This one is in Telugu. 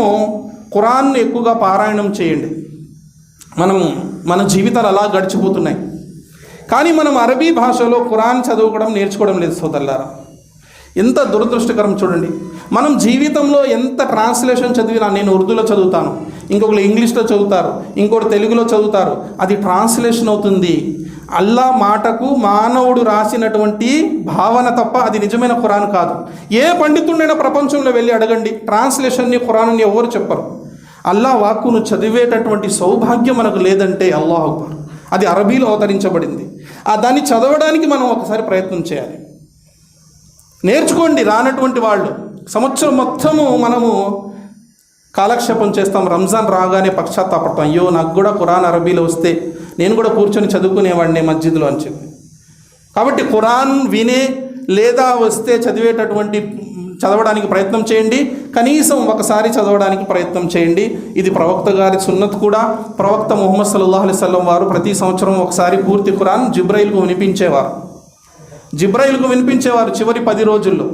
మనము ఖురాన్ను ఎక్కువగా పారాయణం చేయండి. మనం మన జీవితాలు అలా గడిచిపోతున్నాయి. కానీ మనం అరబీ భాషలో ఖురాన్ చదువుకోవడం నేర్చుకోవడం లేదు సోదరులారా. ఎంత దురదృష్టకరం చూడండి. మనం జీవితంలో ఎంత ట్రాన్స్లేషన్ చదివినా నేను ఉర్దూలో చదువుతాను. ఇంకొకరు ఇంగ్లీష్లో చదువుతారు ఇంకొకరు తెలుగులో చదువుతారు. అది ట్రాన్స్లేషన్ అవుతుంది. అల్లా మాటకు మానవుడు రాసినటువంటి భావన తప్ప అది నిజమైన ఖురాన్ కాదు. ఏ పండితుడైనా ప్రపంచంలో వెళ్ళి అడగండి. ట్రాన్స్లేషన్ని ఖురాన్ని ఎవరు చెప్పరు. అల్లా వాక్కును చదివేటటువంటి సౌభాగ్యం మనకు లేదంటే అల్లాహ్ అక్బర్. అది అరబీలో అవతరించబడింది. ఆ దాన్ని చదవడానికి మనం ఒకసారి ప్రయత్నం చేయాలి. నేర్చుకోండి రానటువంటి వాళ్ళు. సంవత్సరం మొత్తము మనము కాలక్షేపం చేస్తాం. రంజాన్ రాగానే పశ్చాత్తాపడతాం. అయ్యో నాకు కూడా కురాన్ అరబీలో వస్తే నేను కూడా కూర్చొని చదువుకునేవాడిని మస్జిద్లో అని చెప్పి. కాబట్టి ఖురాన్ వినే లేదా వస్తే చదివేటటువంటి చదవడానికి ప్రయత్నం చేయండి. కనీసం ఒకసారి చదవడానికి ప్రయత్నం చేయండి. ఇది ప్రవక్త గారి సున్నత్ కూడా. ప్రవక్త ముహమ్మద్ సల్లాహ్ అలైవల్లం వారు ప్రతి సంవత్సరం ఒకసారి పూర్తి ఖురాన్ జిబ్రైల్కు వినిపించేవారు. జిబ్రైల్కు వినిపించేవారు చివరి పది రోజుల్లో.